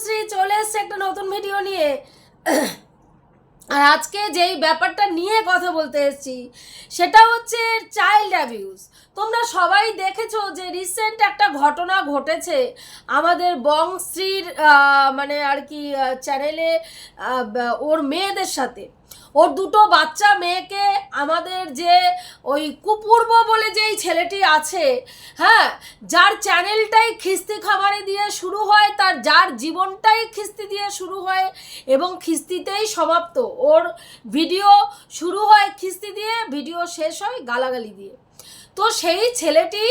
বংশ্রী চলে এসছে একটা নতুন ভিডিও নিয়ে। আর আজকে যেই ব্যাপারটা নিয়ে কথা বলতে এসেছি, সেটা হচ্ছে চাইল্ড অ্যাবিউজ তোমরা সবাই দেখেছ যে রিসেন্ট একটা ঘটনা ঘটেছে আমাদের বংশ্রীর মানে আর কি চ্যানেলে ওর মেয়েদের সাথে। ওর দুটো বাচ্চা মেয়েকে আমাদের যে ওই কুপূর্ব বলে যেই ছেলেটি আছে হ্যাঁ যার চ্যানেলটাই খিস্তি খামারে দিয়ে শুরু হয়, তার যার জীবনটাই খিস্তি দিয়ে শুরু হয় এবং খিস্তিতেই সমাপ্ত। ওর ভিডিও শুরু হয় খিস্তি দিয়ে, ভিডিও শেষ হয় গালাগালি দিয়ে। তো সেই ছেলেটি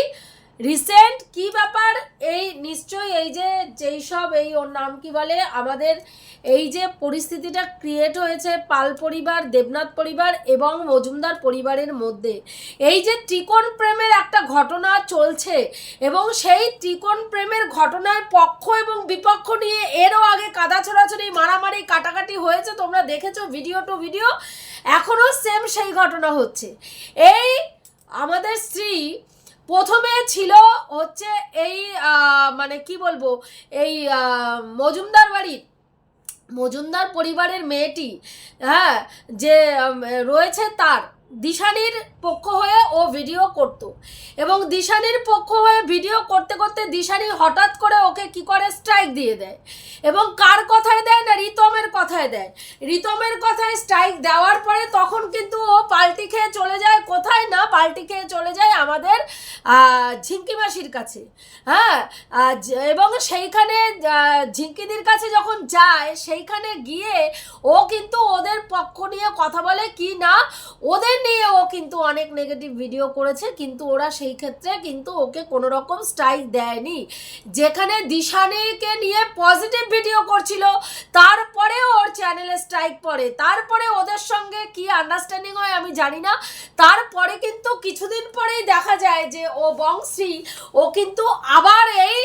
রিসেন্ট কি ব্যাপার? এই নিশ্চয়ই এই যে, যেই সব এই ওর নাম কি বলে? আমাদের এই যে পরিস্থিতিটা ক্রিয়েট হয়েছে পাল পরিবার, দেবনাথ পরিবার এবং মজুমদার পরিবারের মধ্যে। এই যে ত্রিকোণ প্রেমের একটা ঘটনা চলছে এবং সেই ত্রিকোণ প্রেমের ঘটনায় পক্ষ এবং বিপক্ষ নিয়ে এরও আগে কাদা ছোড়াছড়ি মারামারি, কাটাকাটি হয়েছে। তোমরা দেখেছ ভিডিও টু ভিডিও এখনও সেম সেই ঘটনা হচ্ছে। এই আমাদের স্ত্রী প্রথমে ছিল হচ্ছে এই মানে কি বলব, এই মজুমদার বাড়ির, মজুমদার পরিবারের মেয়েটি হ্যাঁ যে রয়েছে তার, দিশানির পক্ষ হয়ে ও ভিডিও করত। এবং দিশানির পক্ষ হয়ে ভিডিও করতে করতে দিশানি হঠাৎ করে ওকে কি করে? স্ট্রাইক দিয়ে দেয়। এবং কার কথায় দেয় না? রিতমের কথায় দেয়। রিতমের কথায় স্ট্রাইক দেওয়ার পরে তখন কিন্তু ও পাল্টি খেয়ে চলে যায়। কোথায় না পাল্টি খেয়ে চলে যায়? আমাদের ঝিঙ্কি মাসির কাছে। হ্যাঁ এবং সেইখানে ঝিঙ্কিদির কাছে যখন যায়, সেইখানে গিয়ে ও কিন্তু ওদের পক্ষ নিয়ে কথা বলে, কি না? ওদের নিয়ে ও কিন্তু অনেক নেগেটিভ ভিডিও করেছে, কিন্তু ওরা সেই ক্ষেত্রে কিন্তু ওকে কোনো রকম স্ট্রাইক দেয়নি। যেখানে দিশানিকে নিয়ে পজিটিভ ভিডিও করছিল তারপরে ওর চ্যানেলে স্ট্রাইক পড়ে। তারপরে ওদের সঙ্গে কি আন্ডারস্ট্যান্ডিং হয় আমি জানি না। তারপরে কিন্তু কিছুদিন পরেই দেখা যায় যে ও বংশ্রী ও কিন্তু আবার এই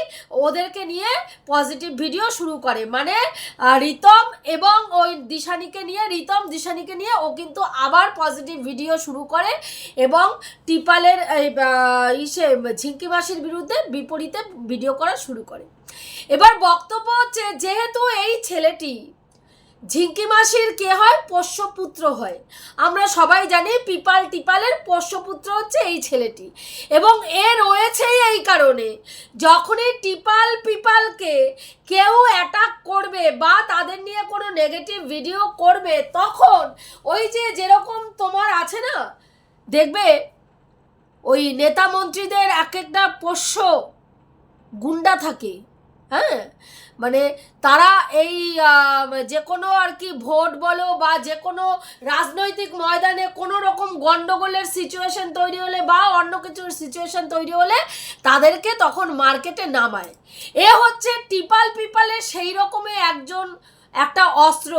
ওদেরকে নিয়ে পজিটিভ ভিডিও শুরু করে। মানে রিতম এবং ওই দিশানিকে নিয়ে, রিতম দিশানিকে নিয়ে ও কিন্তু আবার পজিটিভ ভিডিও শুরু করে। এবং টিপালের ইসে ঝিঙ্কি মাসির বিরুদ্ধে বিপরীতে ভিডিও করা শুরু করে। এবার বক্তব্য হচ্ছে, যেহেতু এই ছেলেটি ঝিঙ্কি মাসির কে হয়? পোষ্যপুত্র হয়। আমরা সবাই জানি পিপাল টিপালের পোষ্যপুত্র হচ্ছে এই ছেলেটি। এবং এ রয়েছেই এই কারণে, যখনই টিপাল পিপালকে কেউ অ্যাটাক করবে বা তাদের নিয়ে কোনো নেগেটিভ ভিডিও করবে, তখন ওই যে যেরকম তোমার আছে না দেখবে ওই নেতা মন্ত্রীদের এক একটা পোষ্য গুন্ডা থাকে হ্যাঁ? মানে তারা এই যে কোনো আর কি ভোট বলো বা যে কোনো রাজনৈতিক ময়দানে কোনো রকম গন্ডগোলের সিচুয়েশন তৈরি হলে বা অন্য কিছুর সিচুয়েশন তৈরি হলে তাদেরকে তখন মার্কেটে নামায়। এ হচ্ছে টিপাল পিপালের সেই রকমই একজন একটা অস্ত্র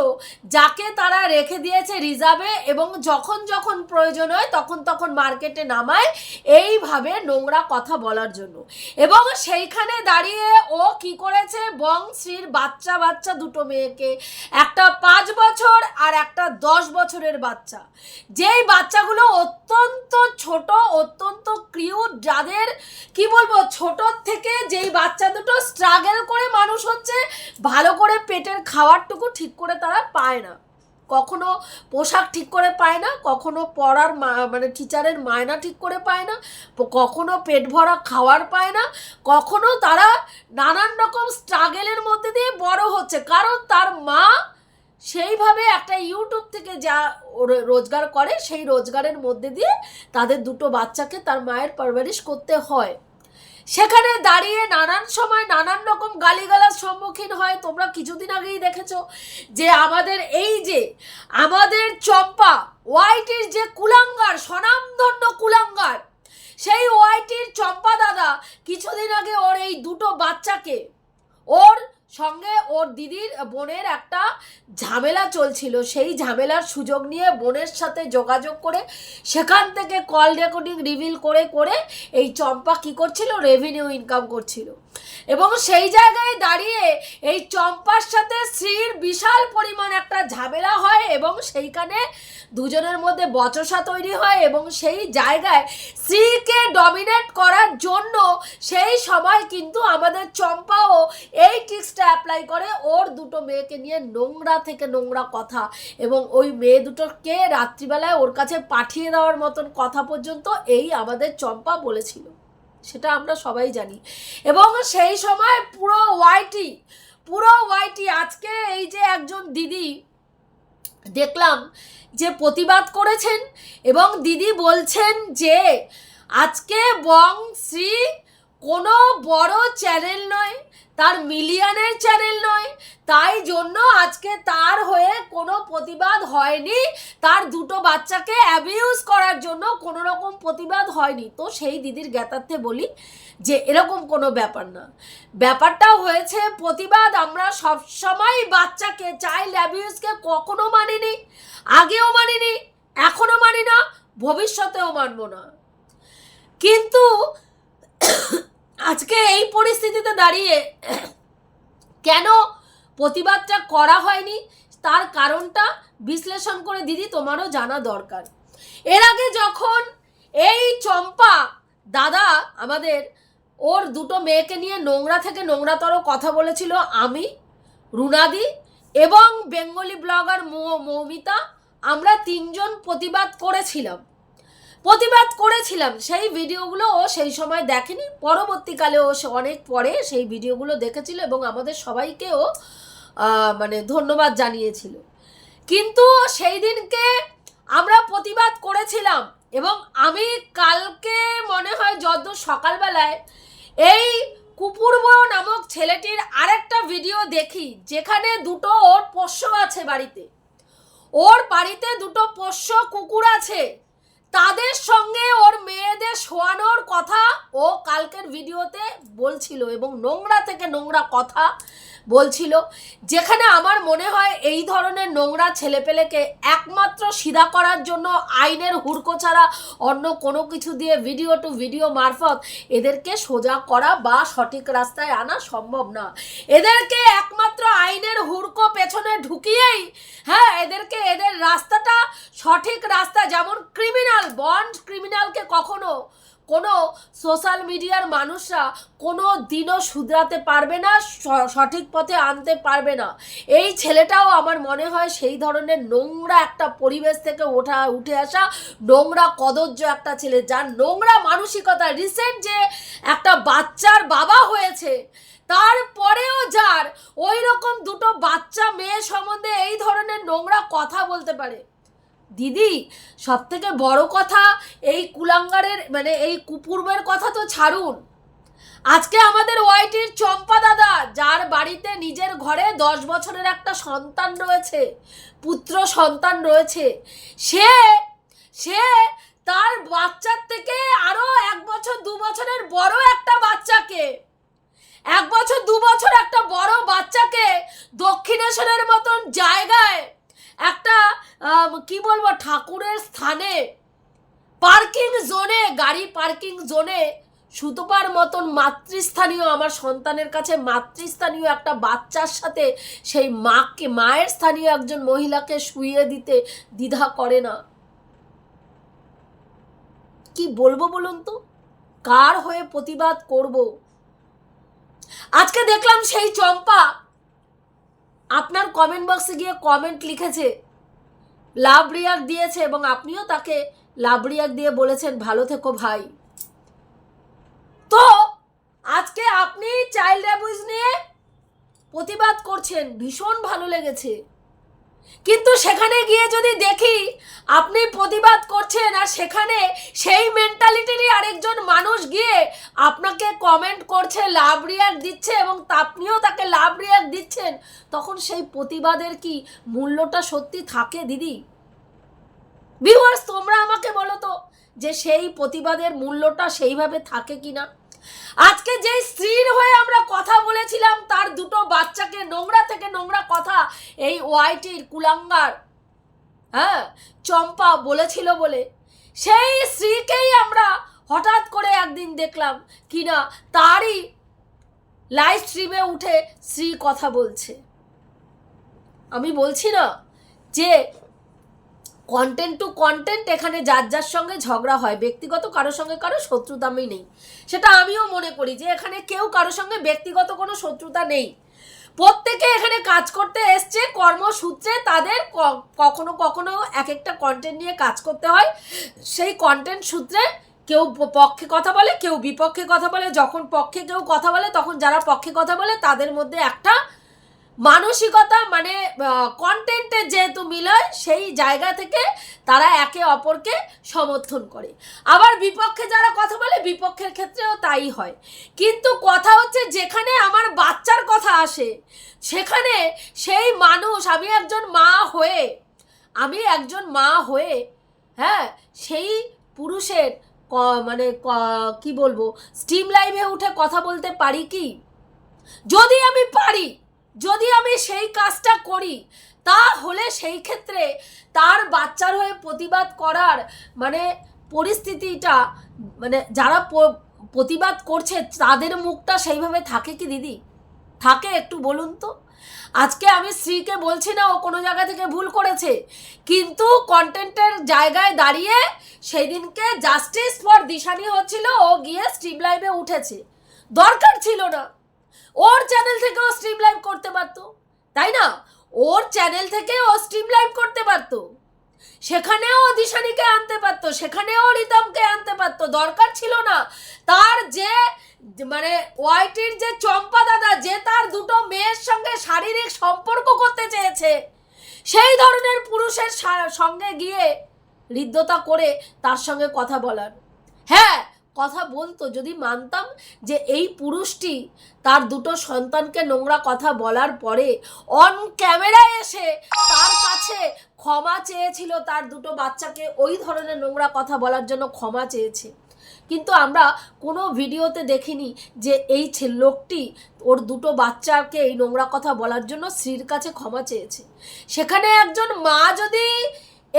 যাকে তারা রেখে দিয়েছে রিজার্ভে এবং যখন যখন প্রয়োজন হয় তখন তখন মার্কেটে নামায়। এইভাবে নোংরা কথা বলার জন্য। এবং সেইখানে দাঁড়িয়ে ও কি করেছে? বংশ্রীর বাচ্চা বাচ্চা দুটো মেয়েকে। একটা পাঁচ বছর আর একটা দশ বছরের বাচ্চা। যেই বাচ্চাগুলো অত্যন্ত ছোট, অত্যন্ত ক্রিউট যাদের কি বলব ছোট থেকে যেই বাচ্চা দুটো স্ট্রাগল করে মানুষ হচ্ছে, ভালো করে পেটের খাবারটুকু ঠিক করে তারা পায় না। কখনো পোশাক ঠিক করে পায় না, কখনো পড়ার মানে টিচারের মায়না ঠিক করে পায় না, কখনো পেট ভরা খাওয়ার পায় না, কখনো তারা নানান রকম স্ট্রাগেলের মধ্যে দিয়ে বড় হচ্ছে। কারণ তার মা সেইভাবে একটা ইউটিউব থেকে যা রোজগার করে, সেই রোজগারের মধ্যে দিয়ে তাদের দুটো বাচ্চাকে তার মায়ের পারভারিশ করতে হয়। সেখানে দাঁড়িয়ে নানান সময় নানান রকম গালিগালার সম্মুখীন হয়। তোমরা কিছুদিন আগেই দেখেছ যে আমাদের এই যে, আমাদের চম্পা, ওয়াইটির যে কুলাঙ্গার, স্বনামধন্য কুলাঙ্গার, সেই ওয়াইটির চম্পা দাদা কিছুদিন আগে ওর এই দুটো বাচ্চাকে, ওর সঙ্গে ওর দিদির বোনের একটা ঝামেলা চলছিল। সেই ঝামেলার সুযোগ নিয়ে বোনের সাথে যোগাযোগ করে সেখান থেকে কল রেকর্ডিং রিভিল করে করে এই চম্পা কী করছিল? রেভিনিউ ইনকাম করছিল। এবং সেই জায়গায় দাঁড়িয়ে এই চম্পার সাথে শ্রীর বিশাল পরিমাণ একটা ঝামেলা হয় এবং সেইখানে দুজনের মধ্যে বচসা তৈরি হয় এবং সেই জায়গায় শ্রীকে ডমিনেট করার জন্য সেই সময় কিন্তু আমাদের চম্পাও এই টিক্সটা অ্যাপ্লাই করে। ওর দুটো মেয়েকে নিয়ে নোংরা থেকে নোংরা কথা এবং ওই মেয়ে দুটোকে রাত্রিবেলায় ওর কাছে পাঠিয়ে দেওয়ার মতন কথা পর্যন্ত এই আমাদের চম্পা বলেছিল। সেটা আমরা সবাই জানি। এবং সেই সময় পুরো ওয়াইটি পুরো ওয়াইটি আজকে এই যে একজন দিদি দেখলাম যে প্রতিবাদ করেছেন এবং দিদি বলছেন যে আজকে বং শ্রী কোনো বড় চ্যানেল নয়, তার মিলিয়নের চ্যানেল নয়। তাই জন্য আজকে তার হয়ে কোনো প্রতিবাদ হয়নি। তার দুটো বাচ্চাকে অ্যাবিউজ করার জন্য কোনো রকম প্রতিবাদ হয়নি। তো সেই দিদির জ্ঞাতার্থে বলি যে এরকম কোনো ব্যাপার না। ব্যাপারটা হয়েছে, প্রতিবাদ আমরা সবসময় বাচ্চাকে চাইল্ড অ্যাবিউজকে কখনো মানিনি, আগেও মানিনি এখনও মানি না, ভবিষ্যতেও মানব না। কিন্তু আজকে এই পরিস্থিতিতে দাঁড়িয়ে কেন প্রতিবাদটা করা হয়নি? তার কারণটা বিশ্লেষণ করে দিদি, তোমারও জানা দরকার। এর আগে যখন এই চম্পা দাদা আমাদের ওর দুটো মেয়েকে নিয়ে নোংরা থেকে নোংরাতর কথা বলেছিল, আমি, রুনাদি এবং বেঙ্গলি ব্লগার মৌমিতা, আমরা তিনজন প্রতিবাদ করেছিলাম। প্রতিবাদ করেছিলাম। সেই ভিডিওগুলো ও সেই সময় দেখেনি। পরবর্তীকালে ও সে অনেক পরে সেই ভিডিওগুলো দেখেছিল এবং আমাদের সবাইকেও মানে ধন্যবাদ জানিয়েছিল। কিন্তু সেই দিনকে আমরা প্রতিবাদ করেছিলাম এবং আমি কালকে মনে হয় যত সকালবেলায় এই কুপুরব নামক ছেলেটির আরেকটা ভিডিও দেখি, যেখানে দুটো ওর পোষ্য আছে বাড়িতে। ওর বাড়িতে দুটো পোষ্য কুকুর আছে। তাদের সঙ্গে ওর মেয়েদের শোয়ানোর কথা ও কালকের ভিডিওতে বলছিল এবং নোংরা থেকে নোংরা কথা বলছিল, যেখানে আমার মনে হয় এই ধরনের নোংরা ছেলেপেলেকে একমাত্র সিধা করার জন্য আইনের হুড়কো ছাড়া অন্য কোনো কিছু দিয়ে ভিডিও টু ভিডিও মারফত এদেরকে সোজা করা বা সঠিক রাস্তায় আনা সম্ভব না। এদেরকে একমাত্র আইনের হুড়কো পেছনে ঢুকিয়েই হ্যাঁ এদেরকে, এদের রাস্তাটা সঠিক রাস্তা, যেমন ক্রিমিনাল বন্ড ক্রিমিনালকে কখনো কোনো সোশ্যাল মিডিয়ার মানুষরা কোনো দিনও শুধরাতে পারবে না সঠিক পথে আনতে পারবে না। এই ছেলেটাও আমার মনে হয় সেই ধরনের নোংরা একটা পরিবেশ থেকে ওঠা, উঠে আসা নোংরা কদর্য একটা ছেলে। যার নোংরা মানসিকতা রিসেন্ট যে একটা বাচ্চার বাবা হয়েছে, তারপরেও যার ওই রকম দুটো বাচ্চা মেয়ে সম্বন্ধে এই ধরনের নোংরা কথা বলতে পারে। দিদি সব থেকে বড় কথা এই কুলাঙ্গারের মানে এই কুপূর্বের কথা তো ছাড়ুন। আজকে আমাদের ওয়াইটির চম্পা দাদা, যার বাড়িতে নিজের ঘরে দশ বছরের একটা সন্তান রয়েছে, পুত্র সন্তান রয়েছে, সে সে তার বাচ্চার থেকে আরও এক বছর, দু বছরের বড় একটা বাচ্চাকে, এক বছর, দু বছর একটা বড় বাচ্চাকে দক্ষিণেশ্বরের মতন জায়গায় একটা কি বলব, ঠাকুরের স্থানে পার্কিং জোনে গাড়ি পার্কিং জোনে সুতোপার মতন মাতৃস্থানীয়, আমার সন্তানের কাছে মাতৃস্থানীয় একটা বাচ্চার সাথে সেই মাকে, মায়ের স্থানীয় একজন মহিলাকে শুইয়ে দিতে দ্বিধা করে না। কি বলব বলুন তো? কার হয়ে প্রতিবাদ করব? আজকে দেখলাম সেই চম্পা আপনার কমেন্ট বক্সে গিয়ে কমেন্ট লিখেছে, লাভ রিয়াক দিয়েছে এবং আপনিও তাকে লাভ রিয়াক দিয়ে বলেছেন, ভালো থেকো ভাই। তো আজকে আপনি চাইল্ড অ্যাবিউজ নিয়ে প্রতিবাদ করছেন, ভীষণ ভালো লেগেছে। কিন্তু সেখানে গিয়ে যদি দেখি, আপনি প্রতিবাদ করছেন সেখানে সেই মেন্টালিটিরই আরেকজন মানুষ গিয়ে আপনাকে কমেন্ট করছে লাভ রিয়াক্ট দিচ্ছে এবং আপনিও তাকে লাভ রিয়াক্ট দিচ্ছেন। তখন সেই প্রতিবাদের কি মূল্যটা সত্যি থাকে, দিদি? ভিউয়ার্স তোমরা আমাকে বলো তো যে সেই প্রতিবাদের মূল্যটা সেইভাবে থাকে কি না আজকে যে স্ত্রীর হয়ে আমরা কথা বলেছিলাম, তার দুটো বাচ্চাকে নোংরা থেকে নোংরা কথা এই ওয়াইটির কুলাঙ্গার হ্যাঁ চম্পা বলেছিল বলে। সেই স্ত্রীকেই আমরা হঠাৎ করে একদিন দেখলাম কিনা তারই লাইভ স্ট্রিমে উঠে স্ত্রী কথা বলছে। আমি বলছি না যে কন্টেন্ট টু কন্টেন্ট এখানে যার যার সঙ্গে ঝগড়া হয়, ব্যক্তিগত কারোর সঙ্গে কারও শত্রুতা আমি নেই। সেটা আমিও মনে করি যে এখানে কেউ কারোর সঙ্গে ব্যক্তিগত কোনো শত্রুতা নেই। প্রত্যেকে এখানে কাজ করতে এসছে, কর্মসূত্রে তাদের কখনো কখনো এক একটা কন্টেন্ট নিয়ে কাজ করতে হয়। সেই কন্টেন্ট সূত্রে কেউ পক্ষে কথা বলে, কেউ বিপক্ষে কথা বলে। যখন পক্ষে কেউ কথা বলে, তখন যারা পক্ষে কথা বলে, তাদের মধ্যে একটা মানসিকতা মানে কন্টেন্টের যেহেতু মিলয়, সেই জায়গা থেকে তারা একে অপরকে সমর্থন করে। আবার বিপক্ষে যারা কথা বলে, বিপক্ষের ক্ষেত্রেও তাই হয়। কিন্তু কথা হচ্ছে, যেখানে আমার বাচ্চার কথা আসে, সেখানে সেই মানুষ, আমি একজন মা হয়ে, আমি একজন মা হয়ে হ্যাঁ সেই পুরুষের ক- মানে ক- কি বলব স্টিম লাইভে উঠে কথা বলতে পারি কি? যদি আমি পারি যদি আমি সেই কাজটা করি, তাহলে সেই ক্ষেত্রে তার বাচ্চার হয়ে প্রতিবাদ করার মানে পরিস্থিতিটা মানে যারা প্রতিবাদ করছে, তাদের মুখটা সেইভাবে থাকে কি দিদি? থাকে একটু বলুন তো? আজকে আমি স্ত্রীকে বলছি না, ও কোনো জায়গা থেকে ভুল করেছে। কিন্তু কন্টেন্টের জায়গায় দাঁড়িয়ে সেই দিনকে জাস্টিস ফর দিশানি হচ্ছিল, ও গিয়ে স্ট্রিম লাইভে উঠেছে। দরকার ছিল না। ওর চ্যানেল থেকে ও স্ট্রিম লাইভ করতে পারতো, তাই না? ওর চ্যানেল থেকে ও স্ট্রিম লাইভ করতে পারতো। সেখানেও দিশানিকে আনতে পারতো, সেখানেও রিতমকে আনতে পারতো, দরকার ছিল না। তার যে মানে ওয়াইটির যে চম্পা দাদা, যে তার দুটো মেয়ের সঙ্গে শারীরিক সম্পর্ক করতে চেয়েছে, সেই ধরনের পুরুষের সঙ্গে গিয়ে হৃদ্যতা করে তার সঙ্গে কথা বলার। হ্যাঁ কথা বলতো, যদি মানতাম যে এই পুরুষটি তার দুটো সন্তানকে নোংরা কথা বলার পরে অন ক্যামেরায় এসে তার কাছে ক্ষমা চেয়েছিল, তার দুটো বাচ্চাকে ওই ধরনের নোংরা কথা বলার জন্য ক্ষমা চেয়েছে। কিন্তু আমরা কোনো ভিডিওতে দেখিনি যে এই লোকটি ওর দুটো বাচ্চাকে এই নোংরা কথা বলার জন্য স্ত্রীর কাছে ক্ষমা চেয়েছে। সেখানে একজন মা যদি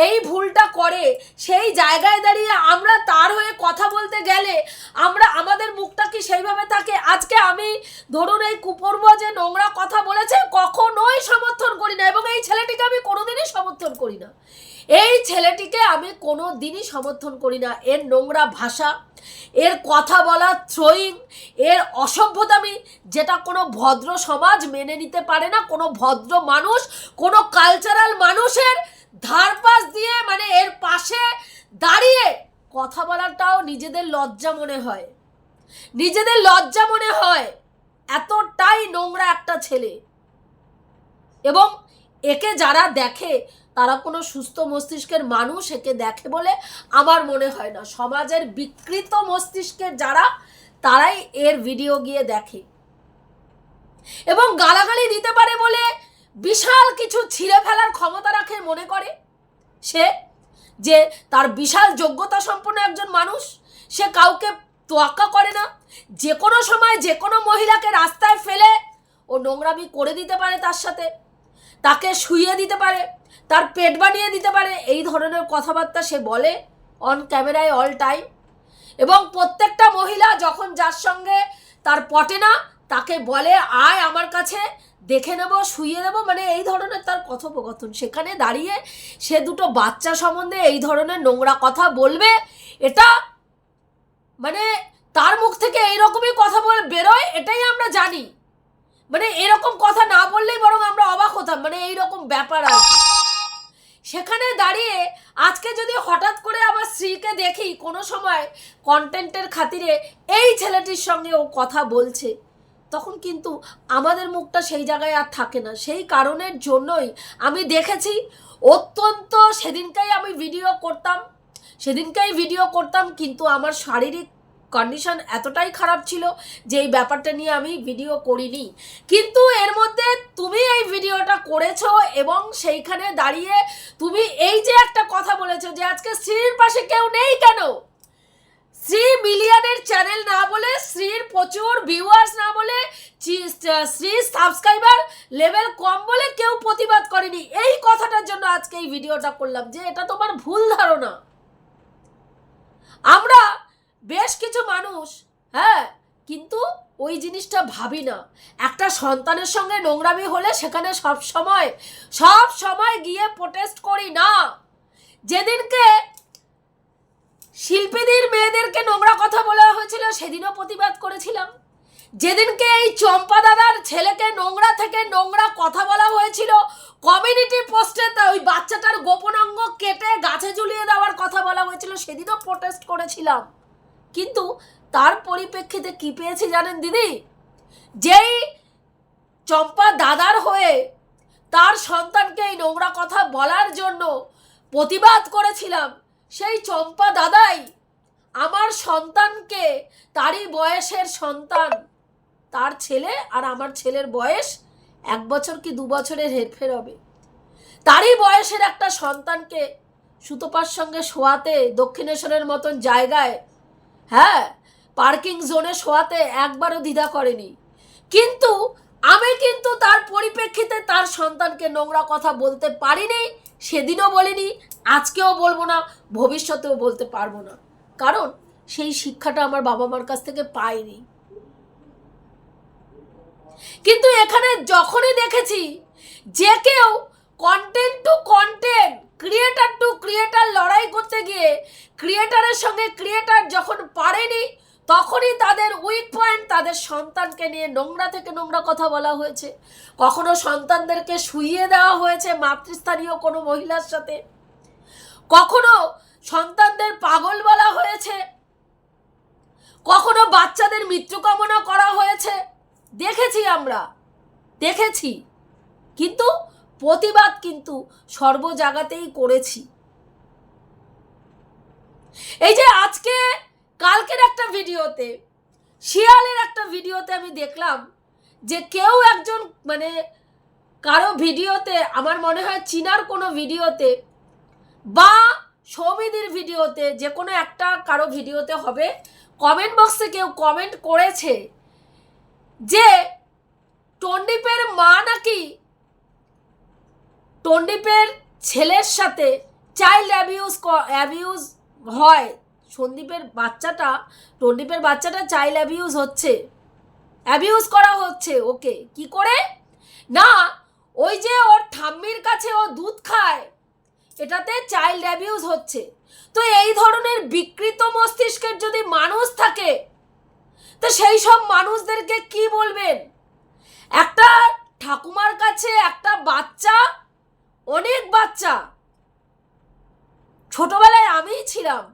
এই ভুলটা করে, সেই জায়গায় দাঁড়িয়ে আমরা তার হয়ে কথা বলতে গেলে আমরা আমাদের মুখটা কি সেইভাবে থাকে? আজকে আমি ধরুন এই কুপর্ব যে নোংরা কথা বলেছে, কখনোই সমর্থন করি না এবং এই ছেলেটিকে আমি কোনোদিনই সমর্থন করি না। এই ছেলেটিকে আমি কোনো দিনই সমর্থন করি না। এর নোংরা ভাষা, এর কথা বলা থ্রোয়িং এর অসভ্যতামি যেটা কোনো ভদ্র সমাজ মেনে নিতে পারে না, কোনো ভদ্র মানুষ, কোনো কালচারাল মানুষের ধারপাশ দিয়ে মানে এর পাশে দাঁড়িয়ে কথা বলাটাও নিজেদের লজ্জা মনে হয়। নিজেদের লজ্জা মনে হয় এতটাই নোংরা একটা ছেলে। এবং একে যারা দেখে, তারা কোনো সুস্থ মস্তিষ্কের মানুষ, একে দেখে বলে আমার মনে হয় না। সমাজের বিকৃত মস্তিষ্কের যারা, তারাই এর ভিডিও গিয়ে দেখে। এবং গালাগালি দিতে পারে বলে বিশাল কিছু ছিঁড়ে ফেলার ক্ষমতা রাখে মনে করে? সে? যে তার বিশাল যোগ্যতা সম্পন্ন একজন মানুষ? সে কাউকে তোয়াক্কা করে না? যে কোনো সময় যে কোনো মহিলাকে রাস্তায় ফেলে ও নোংরামি করে দিতে পারে তার সাথে। তাকে শুইয়ে দিতে পারে, তার পেট বানিয়ে দিতে পারে, এই ধরনের কথাবার্তা সে বলে অন ক্যামেরায় অল টাইম এবং প্রত্যেকটা মহিলা যখন যার সঙ্গে তার পটে না, তাকে বলে, আয় আমার কাছে দেখে নেব শুয়ে দেবো মানে এই ধরনের তার কথোপকথন। সেখানে দাঁড়িয়ে সে দুটো বাচ্চা সম্বন্ধে এই ধরনের নোংরা কথা বলবে, এটা মানে তার মুখ থেকে এইরকমই কথা বলে, বেরোয়, এটাই আমরা জানি। মানে এরকম কথা না বললেই বরং আমরা অবাক হতাম মানে এইরকম ব্যাপার কি। সেখানে দাঁড়িয়ে আজকে যদি হঠাৎ করে আবার স্ত্রীকে দেখি কোনো সময় কন্টেন্টের খাতিরে এই ছেলেটির সঙ্গে ও কথা বলছে তখন কিন্তু আমাদের মুখটা সেই জায়গায় আর থাকে না। সেই কারণের জন্যই আমি দেখেছি, অত্যন্ত সেদিনকেই আমি ভিডিও করতাম। সেদিনকেই ভিডিও করতাম, কিন্তু আমার শারীরিক কন্ডিশন এতটাই খারাপ ছিল যে এই ব্যাপারটা নিয়ে আমি ভিডিও করিনি। কিন্তু এর মধ্যে তুমি এই ভিডিওটা করেছ এবং সেইখানে দাঁড়িয়ে তুমি এই যে একটা কথা বলেছ যে আজকে স্ত্রীর পাশে কেউ নেই কেন? শ্রী মিলিয়নের চ্যানেল না বলে, শ্রীর প্রচুর ভিউয়ার্স না বলে শ্রী সাবস্ক্রাইবার লেভেল কম বলে কেউ প্রতিবাদ করেনি। এই কথাটার জন্য আজকে এই ভিডিওটা করলাম যে এটা তোমার ভুল ধারণা। আমরা বেশ কিছু মানুষ হ্যাঁ কিন্তু ওই জিনিসটা ভাবি না। একটা সন্তানের সঙ্গে নোংরামি হলে সেখানে সব সময় সব সময় গিয়ে প্রোটেস্ট করি না। যেদিনকে শিল্পীদের মেয়েদেরকে নোংরা কথা বলা হয়েছিল, সেদিনও প্রতিবাদ করেছিলাম। যেদিনকে এই চম্পা দাদার ছেলেকে নোংরা থেকে নোংরা কথা বলা হয়েছিল, কমিউনিটি পোস্টে ওই বাচ্চাটার গোপনাঙ্গ কেটে গাছে ঝুলিয়ে দেওয়ার কথা বলা হয়েছিল, সেদিনও প্রোটেস্ট করেছিলাম। কিন্তু তার পরিপ্রেক্ষিতে কি পেয়েছি জানেন দিদি? যেই চম্পা দাদার হয়ে তার সন্তানকে এই নোংরা কথা বলার জন্য প্রতিবাদ করেছিলাম সেই চম্পা দাদাই, আমার সন্তানকে, তারই বয়সের সন্তান। তার ছেলে আর আমার ছেলের বয়স এক বছর কি দু বছরের হেরফের হবে। তারই বয়সের একটা সন্তানকে সুতপার সঙ্গে শোয়াতে দক্ষিণেশ্বরের মতন জায়গায় হ্যাঁ পার্কিং জোনে শোয়াতে একবারও দ্বিধা করেনি। কিন্তু আমি কিন্তু তার পরিপ্রেক্ষিতে তার সন্তানকে নোংরা কথা বলতে পারিনি সেদিনও বলিনি, আজকেও বলব না, ভবিষ্যতেও বলতে পারব না। কারণ সেই শিক্ষাটা আমার বাবা মার কাছ থেকে পাইনি। কিন্তু এখানে যখনই দেখেছি যে কেউ content to content creator to creator লড়াই করতে গিয়ে ক্রিয়েটারের সঙ্গে ক্রিয়েটার যখন পারেনি তখনই তাদের উইক পয়েন্ট তাদের সন্তানকে নিয়ে নোংরা থেকে নোংরা কথা বলা হয়েছে। কখনো সন্তানদেরকে শুইয়ে দেওয়া হয়েছে মাতৃস্থানীয় কোনো মহিলার সাথে। কখনো সন্তানদের পাগল বলা হয়েছে। কখনো বাচ্চাদের মৃত্যু কামনা করা হয়েছে। দেখেছি আমরা, দেখেছি। কিন্তু প্রতিবাদ কিন্তু সর্ব জায়গাতেই করেছি। এই যে আজকে কালকের একটা ভিডিওতে, শিয়ালের একটা ভিডিওতে আমি দেখলাম যে কেউ একজন মানে কারও ভিডিওতে, আমার মনে হয় চীনার কোনো ভিডিওতে বা সৌমিদির ভিডিওতে যে কোনো একটা কারও ভিডিওতে হবে কমেন্ট বক্সে কেউ কমেন্ট করেছে যে টন্ডিপের মা নাকি টন্ডিপের ছেলের সাথে চাইল্ড অ্যাবিউজ অ্যাবিউজ হয়। সন্দীপের বাচ্চাটা টন্ডিপের বাচ্চাটা চাইল্ড অ্যাবিউজ হচ্ছে। অ্যাবিউজ করা হচ্ছে ওকে। কি করে? না, ওই যে ওর ঠাম্মির কাছে ও দুধ খায়, এটাতে চাইল্ড অ্যাবিউজ হচ্ছে। তো এই ধরনের বিকৃত মস্তিষ্কের যদি মানুষ থাকে, তো সেই সব মানুষদেরকে কি বলবেন? একটা ঠাকুমার কাছে একটা বাচ্চা, অনেক বাচ্চা। ছোটবেলায় আমিই ছিলাম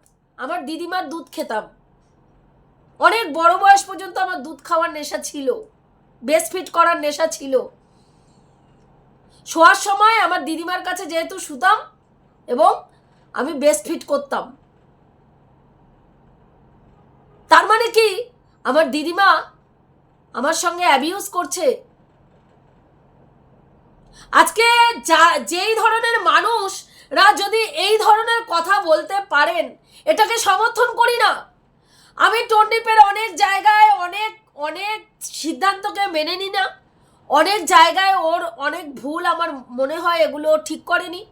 আমার দিদিমার দুধ খেতাম। অনেক বড় বয়স পর্যন্ত আমার দুধ খাওয়ার নেশা ছিল। বেস্ট ফিট করার নেশা ছিল। শোয়ার সময় আমার দিদিমার কাছে যেহেতু শুতাম এবং আমি বেস্ট ফিট করতাম। তার মানে কি? আমার দিদিমা আমার সঙ্গে অ্যাবিউজ করছে। আজকে যা, যেই ধরনের মানুষরা যদি এই ধরনের কথা বলতে পারেন এটাকে সমর্থন করি না। আমি টন্ডিপের অনেক জায়গায় অনেক অনেক সিদ্ধান্তকে মেনে নিই না। অনেক জায়গায় ওর অনেক ভুল আমার মনে হয় এগুলো ঠিক করেনি।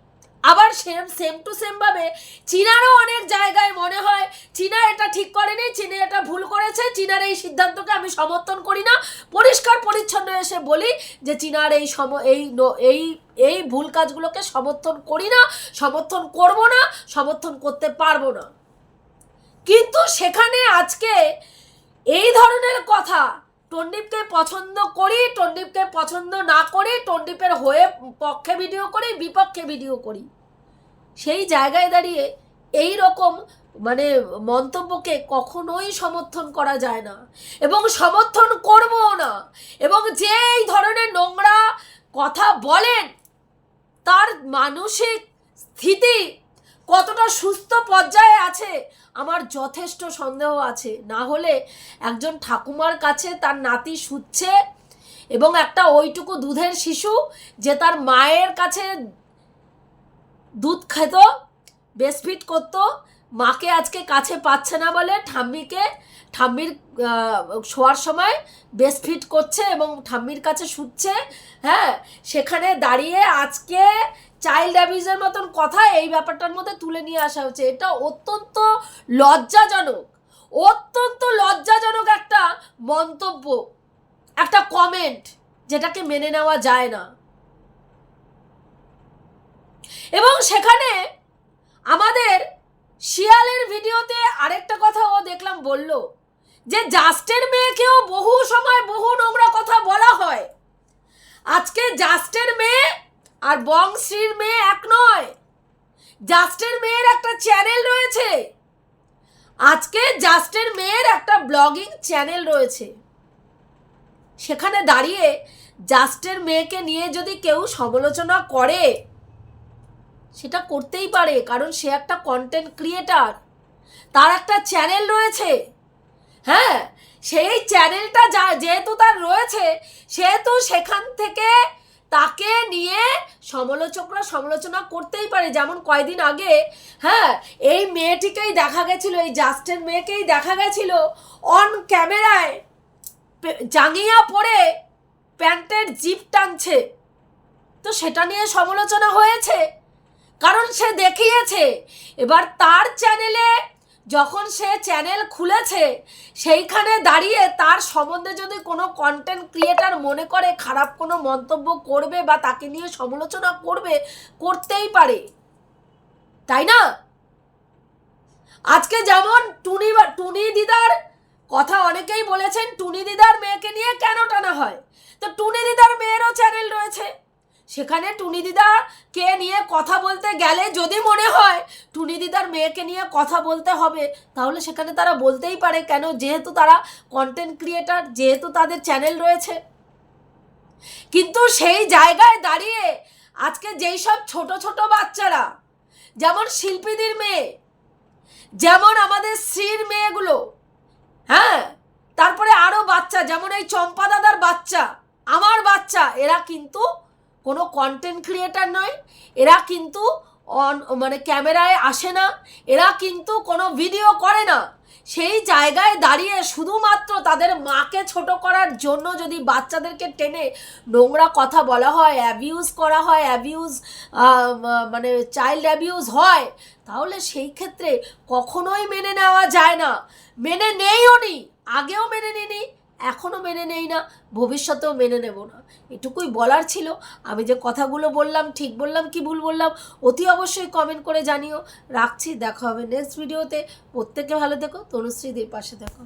আবার সেম সেম টু সেমভাবে চীনারও অনেক জায়গায় মনে হয় চীনা এটা ঠিক করেনি, চীনে এটা ভুল করেছে, চীনার এই সিদ্ধান্তকে আমি সমর্থন করি না। পরিষ্কার পরিচ্ছন্ন এসে বলি যে চীনার এই সম, এই এই এই ভুল কাজগুলোকে সমর্থন করি না, সমর্থন করব না, সমর্থন করতে পারব না। কিন্তু সেখানে আজকে এই ধরনের কথা টন্ডিপকে পছন্দ করি টন্ডিপকে পছন্দ না করি টন্ডিপের হয়ে পক্ষে ভিডিও করি, বিপক্ষে ভিডিও করি। সেই জায়গায় দাঁড়িয়ে এই রকম মানে মন্তব্যকে কখনোই সমর্থন করা যায় না এবং সমর্থন করবও না এবং যে এই ধরনের নোংরা কথা বলেন, তার মানসিক স্থিতি কতটা সুস্থ পর্যায়ে আছে? আমার যথেষ্ট সন্দেহ আছে। না হলে একজন ঠাকুমার কাছে তার নাতি শুচ্ছে এবং একটা ওইটুকু দুধের শিশু যে তার মায়ের কাছে দুধ খেত বেসফিট করতো, মাকে আজকে কাছে পাচ্ছে না বলে ঠাম্মিকে, ঠাম্মির শোয়ার সময় বেসফিট করছে এবং ঠাম্মির কাছে শুচ্ছে হ্যাঁ? সেখানে দাঁড়িয়ে আজকে চাইল্ড অ্যাবিউজের মতন কথা এই ব্যাপারটার মধ্যে তুলে নিয়ে আসা হচ্ছে। এটা অত্যন্ত লজ্জাজনক অত্যন্ত লজ্জাজনক একটা মন্তব্য, একটা কমেন্ট যেটাকে মেনে নেওয়া যায় না। এবং সেখানে আমাদের শিয়ালের ভিডিওতে আরেকটা কথা ও দেখলাম বলল যে, জাস্টের মেয়েকেও বহু সময় বহু নোংরা কথা বলা হয়। আজকে জাস্টের মেয়ে আর বংশ্রীর মেয়ে এক নয়। জাস্টের মেয়ের একটা চ্যানেল রয়েছে। আজকে জাস্টের মেয়ের একটা ব্লগিং চ্যানেল রয়েছে। সেখানে দাঁড়িয়ে জাস্টের মেয়েকে নিয়ে যদি কেউ সমালোচনা করে, সেটা করতেই পারে, কারণ সে একটা কন্টেন্ট ক্রিয়েটার তার একটা চ্যানেল রয়েছে। হ্যাঁ সেই চ্যানেলটা যা, যেহেতু তার রয়েছে, সেহেতু সেখান থেকে তাকে নিয়ে সমালোচকরা সমালোচনা করতেই পারে, যেমন কয়দিন আগে হ্যাঁ এই মেয়েটিকেই দেখা গেছিল, এই জাস্টের মেয়েকেই দেখা গেছিল অন ক্যামেরায় জাঙ্গিয়া পরে প্যান্টের জিপ টানছে। তো সেটা নিয়ে সমালোচনা হয়েছে, কারণ সে দেখিয়েছে। এবার তার চ্যানেলে যখন সে চ্যানেল খুলেছে, সেইখানে দাঁড়িয়ে তার সম্বন্ধে যদি কোনো কন্টেন্ট ক্রিয়েটার মনে করে, খারাপ কোনো মন্তব্য করবে বা তাকে নিয়ে সমালোচনা করবে, করতেই পারে। তাই না? আজকে যেমন টুনি টুনি দিদার কথা অনেকেই বলেছেন, টুনি দিদার মেয়েকে নিয়ে কেন টানা হয়? তো টুনি দিদার মেয়েরও চ্যানেল রয়েছে। সেখানে টুনি দিদাকে নিয়ে কথা বলতে গেলে যদি মনে হয় টুনি দিদার মেয়েকে নিয়ে কথা বলতে হবে, তাহলে সেখানে তারা বলতেই পারে কেন যেহেতু তারা কন্টেন্ট ক্রিয়েটার যেহেতু তাদের চ্যানেল রয়েছে। কিন্তু সেই জায়গায় দাঁড়িয়ে আজকে যেই সব ছোট ছোট বাচ্চারা, যেমন শিল্পীদের মেয়ে, যেমন আমাদের শ্রীর মেয়েগুলো হ্যাঁ তারপরে আরও বাচ্চা, যেমন এই চম্পা দাদার বাচ্চা, আমার বাচ্চা, এরা কিন্তু কোনো কন্টেন্ট ক্রিয়েটার নয়। এরা কিন্তু অন মানে ক্যামেরায় আসে না। এরা কিন্তু কোনো ভিডিও করে না। সেই জায়গায় দাঁড়িয়ে শুধুমাত্র তাদের মাকে ছোট করার জন্য যদি বাচ্চাদেরকে টেনে নোংরা কথা বলা হয় অ্যাবিউজ করা হয় অ্যাবিউজ মানে চাইল্ড অ্যাবিউজ হয়, তাহলে সেই ক্ষেত্রে কখনোই মেনে নেওয়া যায় না। মেনে নেইও নি, আগেও মেনে নিনি। এখনও মেনে নেই না, ভবিষ্যতেও মেনে নেব না। এটুকুই বলার ছিল। আমি যে কথাগুলো বললাম, ঠিক বললাম কি ভুল বললাম, অতি অবশ্যই কমেন্ট করে জানিও। রাখছি, দেখা হবে নেক্সট ভিডিওতে প্রত্যেকে ভালো দেখো তনুশ্রীদের পাশে দেখো